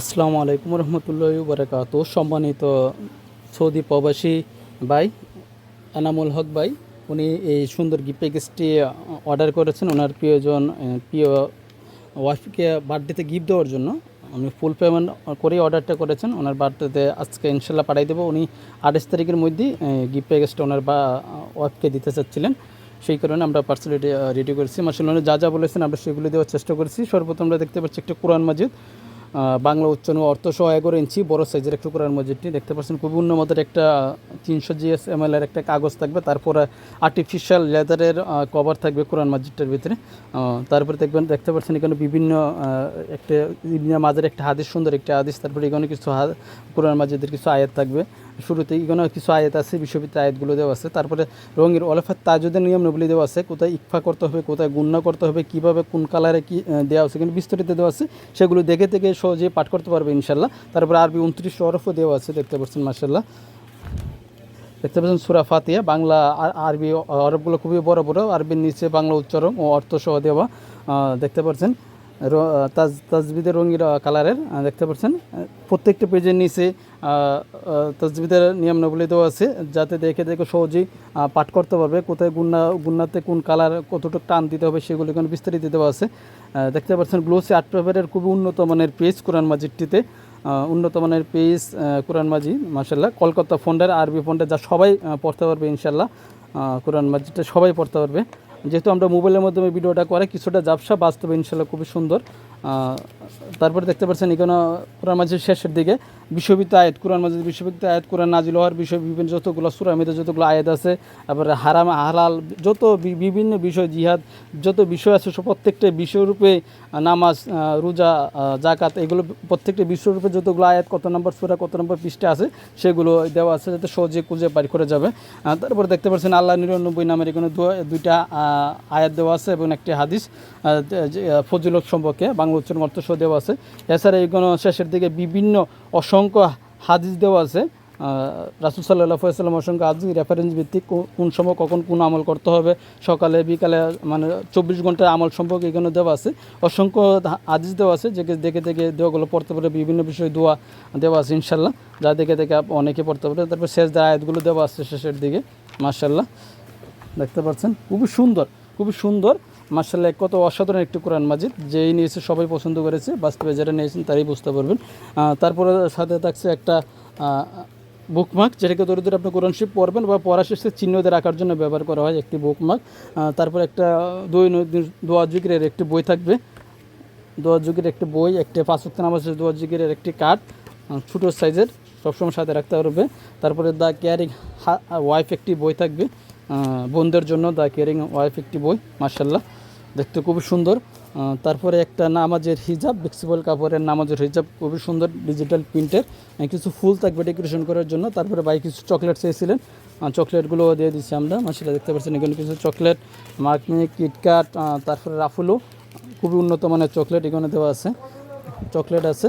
আসসালামু আলাইকুম রহমতুল্লাহ বারাকাত সম্মানিত সৌদি প্রবাসী ভাই, এনামুল হক ভাই, উনি এই সুন্দর গিফট প্যাকেজটি অর্ডার করেছেন। ওনার প্রিয়জন প্রিয় ওয়াইফকে বার্থডেতে গিফট দেওয়ার জন্য উনি ফুল পেমেন্ট করেই অর্ডারটা করেছেন। ওনার বার্থডেতে আজকে ইনশাল্লাহ পাঠাই দেবো। উনি আঠাশ তারিখের মধ্যেই গিফট প্যাকেজটা ওনার বা, ওয়াইফকে দিতে চাচ্ছিলেন। সেই কারণে আমরা পার্সেল রেডি করেছি। উনি যা যা বলেছেন আমরা সেগুলো দেওয়ার চেষ্টা করেছি। সর্বপ্রথম আমরা দেখতে পাচ্ছি একটা কোরআন মাজিদ। বাংলা উচ্চারণ ও অর্থ সহ এগারো ইঞ্চি, বড় সাইজের একটু কোরআন মসজিদটি দেখতে পাচ্ছেন। খুবই উন্নমতের একটা তিনশো জিএস এম এর একটা কাগজ থাকবে। তারপরে আর্টিফিশিয়াল লেদারের কভার থাকবে কোরআন মসজিদটার ভিতরে। তারপরে দেখবেন, দেখতে পাচ্ছেন এখানে বিভিন্ন একটা ইবনে মাঝের একটা হাদিস, সুন্দর একটা হাদিস। তারপরে এখানে কিছু কোরআন মসজিদের কিছু আয়াত থাকবে। শুরুতে এখানে কিছু আয়াত আছে, বিশ্ববিদ্যালয় আয়াতগুলো দেওয়া আছে। তারপরে রঙের ওলাফাত তাজুদের নিয়ম নবলি দেওয়া আছে, কোথায় ইকফা করতে হবে, কোথায় গুন্না করতে হবে, কীভাবে কোন কালারে কি দেওয়া আছে, কিন্তু বিস্তারিত দেওয়া আছে। সেগুলো দেখে থেকে সহজে পাঠ করতে পারবে ইনশাল্লাহ তারপরে আরবি উনত্রিশ অরফও দেওয়া আছে, দেখতে পাচ্ছেন মার্শাল্লাহ দেখতে পাচ্ছেন সুরা ফাতিয়া বাংলা আর, আরবি হরফগুলো খুবই বড় বড়, আরবির নিচে বাংলা উচ্চারণ ও অর্থ সহ দেওয়া দেখতে পাচ্ছেন। তাজ, তাজবিদের রঙিন কালারের দেখতে পাচ্ছেন। প্রত্যেকটা পেজের নিচে তাজবিদের নিয়ম নবলি দেওয়া আছে, যাতে দেখে দেখে সহজেই পাঠ করতে পারবে, কোথায় গুন্না, গুন্নাতে কোন কালার কতটুকু টান দিতে হবে সেগুলো এখানে বিস্তারিত দেওয়া আছে। দেখতে পাচ্ছেন, গ্লোসি আর্ট পেপারের খুবই উন্নত মানের পেজ কোরআন মাজিদটিতে। উন্নত মানের পেজ কোরআন মাজি মাসাল্লাহ কলকাতা ফন্ডের, আরবি ফন্ডের, যা সবাই পড়তে পারবে ইনশাল্লাহ কোরআন মাজিদটা সবাই পড়তে পারবে। যেহেতু আমরা মোবাইলের মাধ্যমে ভিডিওটা করে কিছুটা ব্যবসা বাস্তবে ইনশাল্লাহ খুবই সুন্দর। তারপরে দেখতে পাচ্ছেন এখানে কোরআন মাজিদ শেষের দিকে বিশ্ববিদ্যালয় আয়াত, কোরআন মাজিদ বিশ্ববিদ্যালয় আয়াত, কোরআন নাজিল হওয়ার বিষয়, বিভিন্ন যতগুলো সুরামিতে যতগুলো আয়াত আছে, তারপরে হারাম, হালাল, যত বিভিন্ন বিষয়, জিহাদ, যত বিষয় আছে, সব প্রত্যেকটা বিষয়রূপে নামাজ রোজা জাকাত এগুলো প্রত্যেকটা বিষয়রূপে যতগুলো আয়াত, কত নম্বর সুরা, কত নম্বর পৃষ্ঠে আছে, সেগুলো দেওয়া আছে যাতে সহজে খুঁজে বাড়ি করে যাবে। তারপরে দেখতে পাচ্ছেন আল্লাহ নিরানব্বই নামের এখানে দুইটা আয়াত দেওয়া আছে এবং একটি হাদিস ফজিলত সম্পর্কে বাংলা উচ্চারণ অর্থ দেওয়া আছে। এছাড়া এগুলো শেষের দিকে বিভিন্ন অসংখ্য হাদিস দেওয়া আছে। রাসুল সাল্লাহ সাল্লাম অসংখ্য হাদিস রেফারেন্স ভিত্তিক কোন সময় কখন কোন আমল করতে হবে, সকালে, বিকালে মানে চব্বিশ ঘণ্টার আমল সম্পর্কে এখানে দেওয়া আছে। অসংখ্য হাদিস দেওয়া আছে, যে দেখে দেখে দেওয়াগুলো পড়তে পারে, বিভিন্ন বিষয় দোয়া দেওয়া আছে ইনশাল্লাহ যা দেখে দেখে অনেকে পড়তে পারে। তারপর শেষ দেওয়া আয়াতগুলো দেওয়া আছে শেষের দিকে মার্শাল্লাহ দেখতে পাচ্ছেন? খুবই সুন্দর খুবই সুন্দর মার্শাল্লাহ কত অসাধারণ একটি কোরআন মাজিদ। যেই নিয়েছে সবাই পছন্দ করেছে, বাস্তবে যারা নিয়েছেন তারাই বুঝতে পারবেন। তারপরে সাথে থাকছে একটা বুকমার্ক যেটাকে ধরে ধরে আপনি কোরআন শিব পড়বেন বা পড়া শেষে চিহ্ন দিয়ে রাখার জন্য ব্যবহার করা হয় একটি বুকমার্ক তারপর একটা দৈনন্দিন দোয়া যুগের একটি বই থাকবে। দোয়া যুগের একটি বই, একটি পাঁচক্ত নামাজের দোয়া যুগের একটি কার্ড ছোটো সাইজের সবসময় সাথে রাখতে পারবে। তারপরে দ্য কেয়ারিং ওয়াইফ একটি বই থাকবে। বোনদের জন্য দ্য কেয়ারিং ওয়াইফ একটি বই মার্শাল্লাহ দেখতে খুবই সুন্দর। তারপরে একটা নামাজের হিজাব ফ্লেক্সিবল কাপড়ের নামাজের হিজাব, খুবই সুন্দর ডিজিটাল প্রিন্টের কিছু ফুল থাকবে ডেকোরেশন করার জন্য। তারপরে ভাই কিছু চকলেট চেয়েছিলেন। চকলেটগুলো দিয়ে দিচ্ছি আমরা। মার্শাল্লাহ দেখতে পাচ্ছেন এখানে কিছু চকলেট মার্কমি কিটকাট তারপরে রাফুলো খুবই উন্নত মানের চকলেট এখানে দেওয়া আছে। চকলেট আছে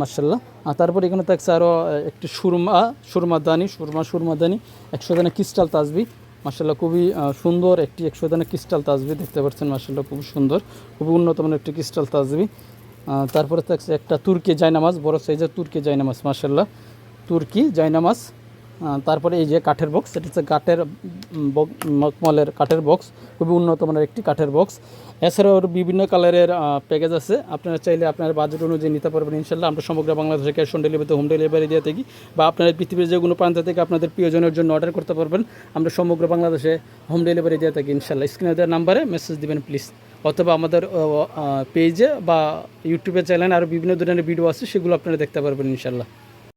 মার্শাল্লাহ আর তারপর এখানে থাকছে আরও একটি সুরমা সুরমাদানি সুরমা সুরমাদানি একশো দানা ক্রিস্টাল তাসবি মার্শাল্লাহ খুবই সুন্দর একটি একশো দানের ক্রিস্টাল তাজবি দেখতে পাচ্ছেন মার্শাল্লাহ খুব সুন্দর, খুবই উন্নত মানের একটি ক্রিস্টাল তাজবি। তারপরে থাকছে একটা তুর্কি জায়নামাজ বড় সাইজের তুর্কি জায়নামাজ মার্শাল্লাহ তুর্কি জায়নামাজ তারপরে এই যে কাঠের বক্স এটা হচ্ছে কাঠের বক- কাঠের বক্স খুবই উন্নত মানের একটি কাঠের বক্স এছাড়াও বিভিন্ন কালারের প্যাকেজ আছে। আপনারা চাইলে আপনার বাজেট অনুযায়ী নিতে পারবেন ইনশাল্লাহ আমরা সমগ্র বাংলাদেশে ক্যাশ অন ডেলিভারিতে হোম ডেলিভারি দিয়ে থাকি বা আপনার পৃথিবীর যে কোনো প্রান্ত থেকে আপনাদের প্রিয়জনের জন্য অর্ডার করতে পারবেন। আমরা সমগ্র বাংলাদেশে হোম ডেলিভারি দিয়ে থাকি ইনশাল্লাহ স্ক্রিনে দেওয়ার নাম্বারে মেসেজ দিবেন প্লিজ অথবা আমাদের পেজে বা ইউটিউবে চ্যানেল আরও বিভিন্ন ধরনের ভিডিও আছে, সেগুলো আপনারা দেখতে পারবেন ইনশাল্লাহ